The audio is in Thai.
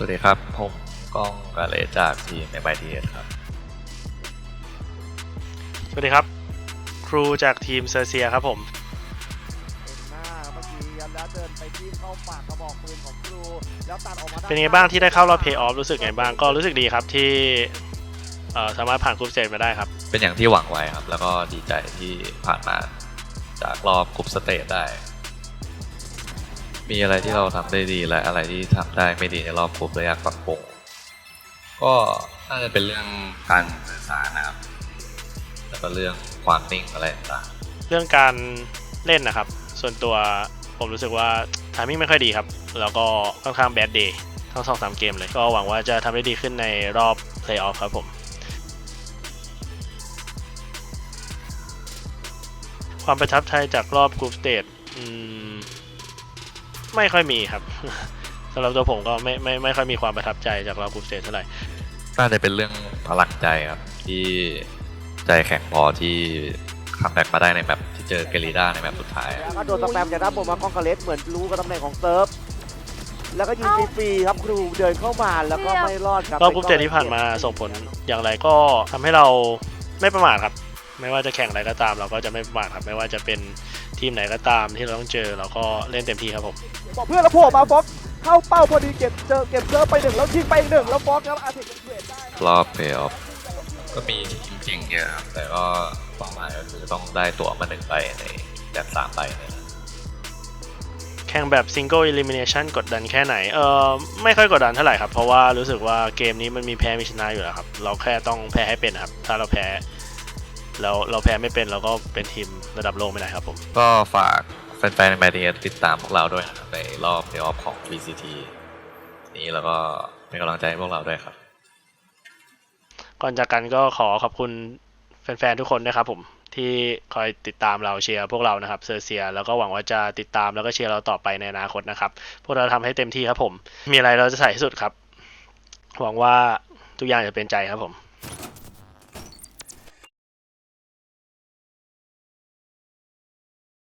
สวัสดีครับ ผมก้องกาเลจากทีมในไบทีครับ สวัสดีครับ ครูจากทีมเซอร์เซียครับผมเป็นหน้าเมื่อกี้ครับแล้วเดินไปที่เข้าปากกระบอกปืนของครูแล้วตัดออกมาด้เป็นไงบ้างที่ได้เข้ารอบเพย์ออฟรู้สึกไงบ้างก็รู้สึกดีครับที่เอ่อสามารถผ่านกรุ๊ปสเตจมาได้ครับ เป็นอย่างที่หวังไว้ครับ แล้วก็ดีใจที่ผ่านมาจากรอบกรุ๊ปสเตจได้ มีอะไรที่เราทำได้ดีและอะไรที่ทำได้ไม่ดีในรอบกรุ๊ปและยากปรับปรุงก็น่าจะเป็นเรื่องการสื่อสารนะครับแล้วก็เรื่องความนิ่งอะไรต่างเรื่องการเล่นนะครับ ส่วนตัวผมรู้สึกว่าทามิ่งไม่ค่อยดีครับ แล้วก็ค่อนข้างแบดเดย์ทั้งสองสามเกมเลยก็หวังว่าจะทำได้ดีขึ้นในรอบเพลย์ออฟครับผมความประทับใจจากรอบกรุ๊ปสเตจ ไม่ค่อยมีครับ สำหรับตัวผมก็ไม่ไม่ไม่ค่อยมีความประทับใจจากรอบกรุ๊ปสเตจเท่าไหร่ น่าจะเป็นเรื่องพลังใจครับ ที่ใจแข็งพอที่คัมแบ็กมาได้ในแมปที่เจอเกลิด้าในแมปสุดท้ายแล้วก็โดนสแปมจากด้านบนมากล้องกระเลสเหมือนรู้กับตำแหน่งของเซิร์ฟ แล้วก็ยิงฟรีๆครับครูเดินเข้ามาแล้วก็ไม่รอดครับรอบกรุ๊ปสเตจที่ผ่านมาส่งผลอย่างไรก็ทำให้เราไม่ประมาทครับ ไม่ว่าจะแข่งอะไรก็ตามเราก็จะไม่ประมาทครับ ไม่ว่าจะเป็น ทีมไหนก็ตามที่เราต้องเจอเราก็เล่นเต็มที่ครับผมบอกเพื่อนแล้วโผล่มาฟ็อกเข้าเป้าพอดีเก็บเจอเก็บเซิร์ฟไปหนึ่งแล้วยิงไปอีกหนึ่งแล้วฟ็อกครับอาร์ติเป็นเวทได้ครับรอบเพย์ออฟก็มีทีมเก่งเยอะครับแต่ก็เป้าหมายก็คือต้องได้ตั๋วมาหนึ่งใบในจากสามใบเนี่ยนะแข่งแบบ Single Elimination กดดันแค่ไหน เออไม่ค่อยกดดันเท่าไหร่ครับ เพราะว่ารู้สึกว่าเกมนี้มันมีแพ้มีชนะอยู่แล้วครับ เราแค่ต้องแพ้ให้เป็นครับ ถ้าเราแพ้ แล้วเราแพ้ไม่เป็นเราก็เป็นทีมระดับโลกไม่ได้ครับผม ก็ฝากแฟนๆในแมตช์นี้ติดตามพวกเราด้วยนะครับในรอบเพย์ออฟของ VCT นี้แล้วก็เป็นกำลังใจให้พวกเราด้วยครับ ก่อนจากกันก็ขอขอบคุณแฟนๆทุกคนนะครับผมที่คอยติดตามเราเชียร์พวกเรานะครับเซอร์เซีย แล้วก็หวังว่าจะติดตามแล้วก็เชียร์เราต่อไปในอนาคตนะครับ พวกเราทำให้เต็มที่ครับผม มีอะไรเราจะใส่ให้สุดครับ หวังว่าทุกอย่างจะเป็นใจครับผม